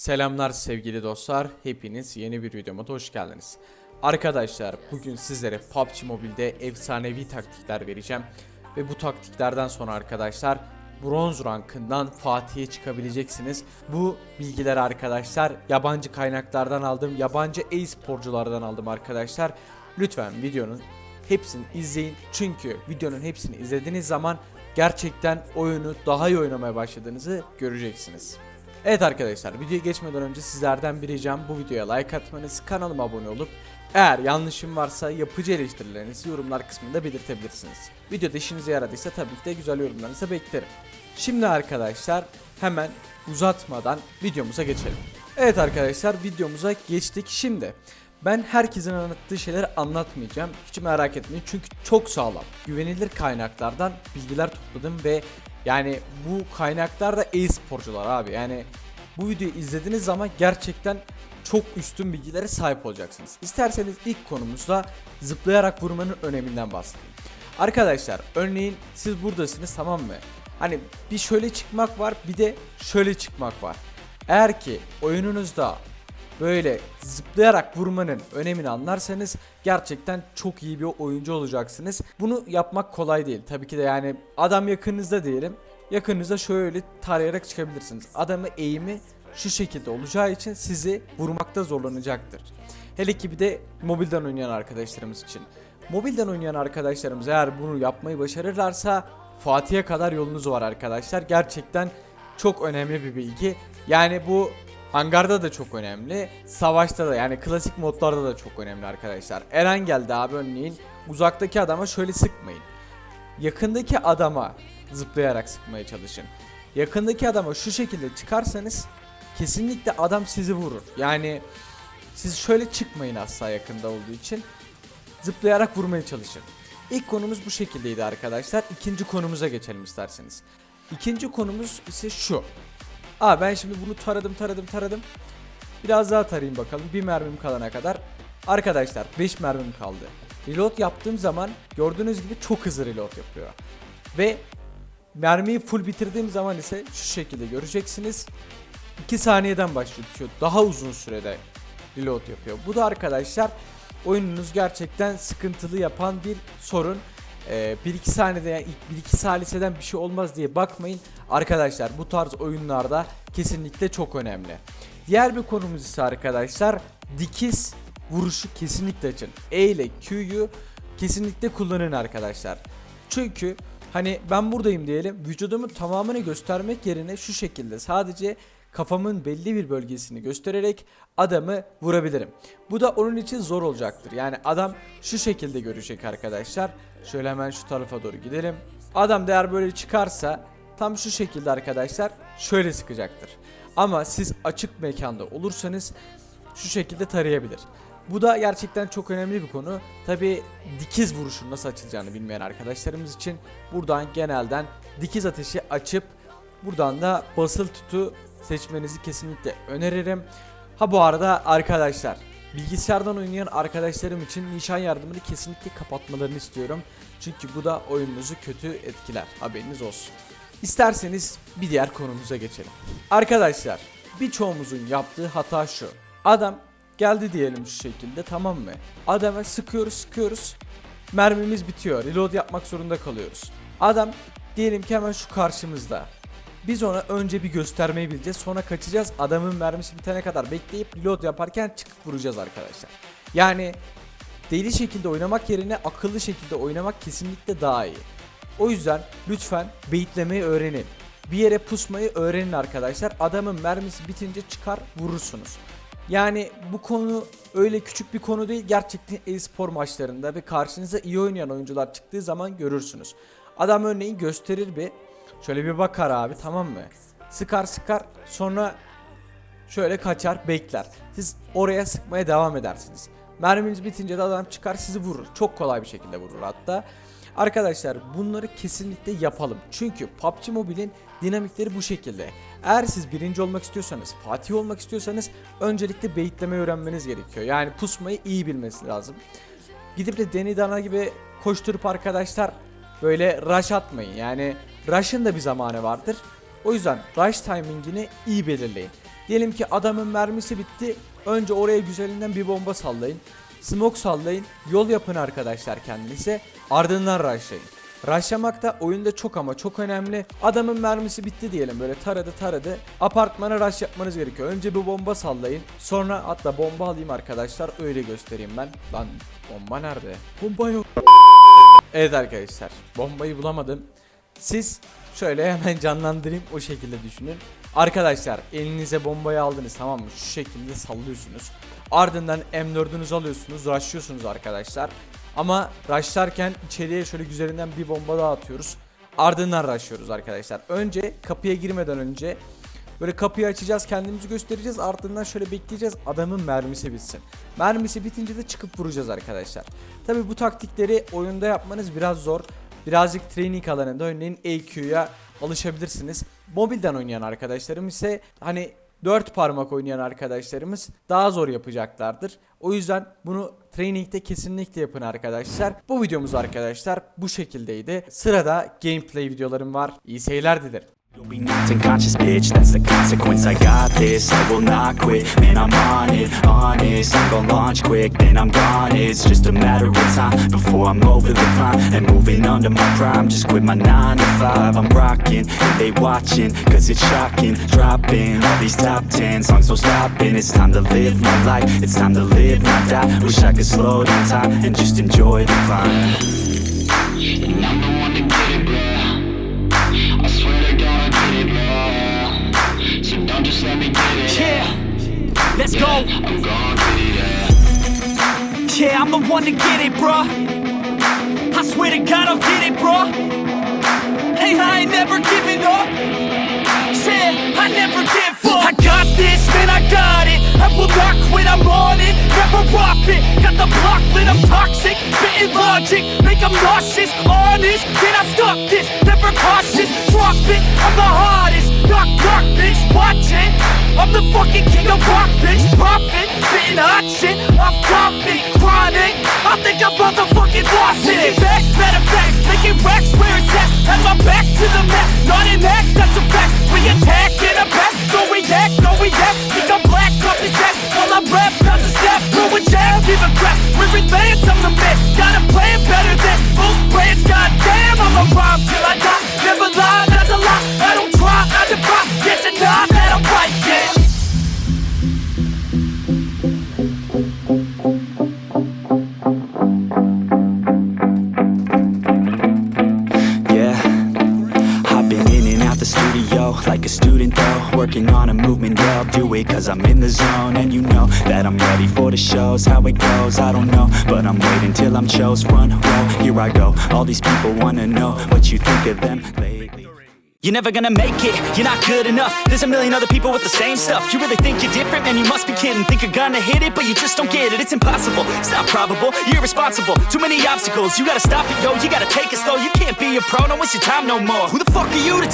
Selamlar sevgili dostlar. Hepiniz yeni bir videoma da hoş geldiniz. Arkadaşlar bugün sizlere PUBG Mobile'de efsanevi taktikler vereceğim. Ve bu taktiklerden sonra arkadaşlar bronz rankından Fatih'e çıkabileceksiniz. Bu bilgiler arkadaşlar yabancı kaynaklardan aldım. Yabancı e-sporculardan aldım arkadaşlar. Lütfen videonun hepsini izleyin. Çünkü videonun hepsini izlediğiniz zaman gerçekten oyunu daha iyi oynamaya başladığınızı göreceksiniz. Evet arkadaşlar videoya geçmeden önce sizlerden bir ricam bu videoya like atmanız, kanalıma abone olup eğer yanlışım varsa yapıcı eleştirilerinizi yorumlar kısmında belirtebilirsiniz. Videoda işinize yaradıysa tabii ki de güzel yorumlarınızı beklerim. Şimdi arkadaşlar hemen uzatmadan videomuza geçelim. Evet arkadaşlar videomuza geçtik. Şimdi ben herkesin anlattığı şeyleri anlatmayacağım. Hiç merak etmeyin çünkü çok sağlam. Güvenilir kaynaklardan bilgiler topladım ve yani bu kaynaklar da e-sporcular abi. Yani bu videoyu izlediğiniz zaman gerçekten çok üstün bilgilere sahip olacaksınız. İsterseniz ilk konumuzda zıplayarak vurmanın öneminden bahsedeyim. Arkadaşlar örneğin siz buradasınız tamam mı? Hani bir şöyle çıkmak var bir de şöyle çıkmak var. Eğer ki oyununuzda böyle zıplayarak vurmanın önemini anlarsanız gerçekten çok iyi bir oyuncu olacaksınız. Bunu yapmak kolay değil. Tabii ki de yani adam yakınınızda diyelim. Yakınınızda şöyle tarayarak çıkabilirsiniz. Adamı eğimi şu şekilde olacağı için sizi vurmakta zorlanacaktır. Hele ki bir de mobilden oynayan arkadaşlarımız için. Mobilden oynayan arkadaşlarımız eğer bunu yapmayı başarırlarsa Fatih'e kadar yolunuz var arkadaşlar. Gerçekten çok önemli bir bilgi. Yani bu hangarda da çok önemli. Savaşta da yani klasik modlarda da çok önemli arkadaşlar. Eren geldi abi örneğin. Uzaktaki adama şöyle sıkmayın. Yakındaki adama zıplayarak sıkmaya çalışın. Yakındaki adama şu şekilde çıkarsanız kesinlikle adam sizi vurur. Yani siz şöyle çıkmayın asla yakında olduğu için. Zıplayarak vurmaya çalışın. İlk konumuz bu şekildeydi arkadaşlar. İkinci konumuza geçelim isterseniz. İkinci konumuz ise şu. Aa ben şimdi bunu taradım taradım taradım. Biraz daha tarayayım bakalım. Bir mermim kalana kadar. Arkadaşlar 5 mermim kaldı. Reload yaptığım zaman gördüğünüz gibi çok hızlı reload yapıyor. Ve mermiyi full bitirdiğim zaman ise şu şekilde göreceksiniz. 2 saniyeden başlıyor. Daha uzun sürede reload yapıyor. Bu da arkadaşlar oyununuz gerçekten sıkıntılı yapan bir sorun. Ee, 1-2 saniyede yani ilk 1-2 saliseden bir şey olmaz diye bakmayın. Arkadaşlar bu tarz oyunlarda kesinlikle çok önemli. Diğer bir konumuz ise arkadaşlar dikiz vuruşu kesinlikle açın. E ile Q'yu kesinlikle kullanın arkadaşlar. Çünkü hani ben buradayım diyelim vücudumu tamamını göstermek yerine şu şekilde sadece kafamın belli bir bölgesini göstererek adamı vurabilirim. Bu da onun için zor olacaktır. Yani adam şu şekilde görecek arkadaşlar. Şöyle hemen şu tarafa doğru gidelim. Adam değer böyle çıkarsa tam şu şekilde arkadaşlar şöyle sıkacaktır. Ama siz açık mekanda olursanız şu şekilde tarayabilir. Bu da gerçekten çok önemli bir konu. Tabi dikiz vuruşun nasıl açılacağını bilmeyen arkadaşlarımız için buradan genelden dikiz ateşi açıp buradan da basılı tutu seçmenizi kesinlikle öneririm. Ha bu arada arkadaşlar bilgisayardan oynayan arkadaşlarım için nişan yardımını kesinlikle kapatmalarını istiyorum. Çünkü bu da oyununuzu kötü etkiler. Haberiniz olsun. İsterseniz bir diğer konumuza geçelim. Arkadaşlar birçoğumuzun yaptığı hata şu. Adam geldi diyelim şu şekilde tamam mı? Adama sıkıyoruz sıkıyoruz. Mermimiz bitiyor. Reload yapmak zorunda kalıyoruz. Adam diyelim ki hemen şu karşımızda. Biz ona önce bir göstermeyi bileceğiz. Sonra kaçacağız. Adamın mermisi bitene kadar bekleyip reload yaparken çıkıp vuracağız arkadaşlar. Yani deli şekilde oynamak yerine akıllı şekilde oynamak kesinlikle daha iyi. O yüzden lütfen baitlemeyi öğrenin. Bir yere pusmayı öğrenin arkadaşlar. Adamın mermisi bitince çıkar vurursunuz. Yani bu konu öyle küçük bir konu değil. Gerçekten e-spor maçlarında ve karşınıza iyi oynayan oyuncular çıktığı zaman görürsünüz. Adam örneğin gösterir bir. Şöyle bir bakar abi tamam mı? Sıkar sıkar sonra şöyle kaçar bekler. Siz oraya sıkmaya devam edersiniz. Merminiz bitince de adam çıkar sizi vurur. Çok kolay bir şekilde vurur hatta. Arkadaşlar bunları kesinlikle yapalım. Çünkü PUBG Mobile'in dinamikleri bu şekilde. Eğer siz birinci olmak istiyorsanız, Fatih olmak istiyorsanız öncelikle beyitlemeyi öğrenmeniz gerekiyor. Yani pusmayı iyi bilmesi lazım. Gidip de Deni Dana gibi koşturup arkadaşlar böyle rush atmayın. Yani rush'ın da bir zamanı vardır. O yüzden rush timingini iyi belirleyin. Diyelim ki adamın mermisi bitti. Önce oraya güzelinden bir bomba sallayın. Smoke sallayın. Yol yapın arkadaşlar kendinize. Ardından rushlayın. Rushlamak da oyunda çok ama çok önemli. Adamın mermisi bitti diyelim böyle taradı taradı. Apartmana rush yapmanız gerekiyor. Önce bir bomba sallayın. Sonra hatta bomba alayım arkadaşlar öyle göstereyim ben. Lan bomba nerede? Bomba yok. Evet arkadaşlar bombayı bulamadım. Siz şöyle hemen canlandırayım o şekilde düşünün. Arkadaşlar elinize bombayı aldınız tamam mı? Şu şekilde sallıyorsunuz. Ardından M4'ünüzü alıyorsunuz, rushlıyorsunuz arkadaşlar. Ama rushlarken içeriye şöyle güzelinden bir bomba daha atıyoruz. Ardından rushlıyoruz arkadaşlar. Önce kapıya girmeden önce Böyle kapıyı açacağız kendimizi göstereceğiz ardından şöyle bekleyeceğiz adamın mermisi bitsin. Mermisi bitince de çıkıp vuracağız arkadaşlar. Tabi bu taktikleri oyunda yapmanız biraz zor. Birazcık training alanında örneğin EQ'ya alışabilirsiniz. Mobilden oynayan arkadaşlarım ise hani 4 parmak oynayan arkadaşlarımız daha zor yapacaklardır. O yüzden bunu training'de kesinlikle yapın arkadaşlar. Bu videomuz arkadaşlar bu şekildeydi. Sırada gameplay videolarım var. İyi seyirler dilerim. You'll be knocked unconscious, bitch. That's the consequence. I got this. I will not quit. Man, I'm on it, honest. I'm gonna launch quick, then I'm gone. It's just a matter of time before I'm over the climb and moving under my prime. Just quit my nine to five. I'm rocking, and they watching, cause it's shocking. Dropping all these top ten songs, so stopping. It's time to live my life. It's time to live, not die. Wish I could slow down time and just enjoy the climb. And I'm the one to get it, bro. I swear to just let me get it. Yeah, let's go. I'm gonna get it, yeah. Yeah, I'm the one to get it, bruh. I swear to God, I'll get it, bruh. Hey, I ain't never giving up. Yeah, I never give up. I got this, man, I got it. Will not quit, I'm on it. Never profit. Got the block lit, I'm toxic. Spitting logic, make them nauseous. Honest, can I stop this? Never cautious, drop it. I'm the hardest. Knock, knock, bitch, watch it. I'm the fucking king of rock, bitch. Profit, spitting hot shit. Off topic, chronic. I think I'm motherfucking lost it. Back, matter of fact, like a student though Working on a movement, yeah, I'll do it cause I'm in the zone. And you know that I'm ready for the shows How it goes, I don't know. But I'm waiting till I'm chose Run, roll, here I go. All these people wanna know what you think of them lately. You're never gonna make it, you're not good enough. There's a million other people with the same stuff. You really think you're different, man, you must be kidding. Think you're gonna hit it, but you just don't get it. It's impossible, it's not probable, you're irresponsible. Too many obstacles, you gotta stop it, yo You gotta take it slow, you can't be a pro Don't waste your time no more. Who the fuck are you to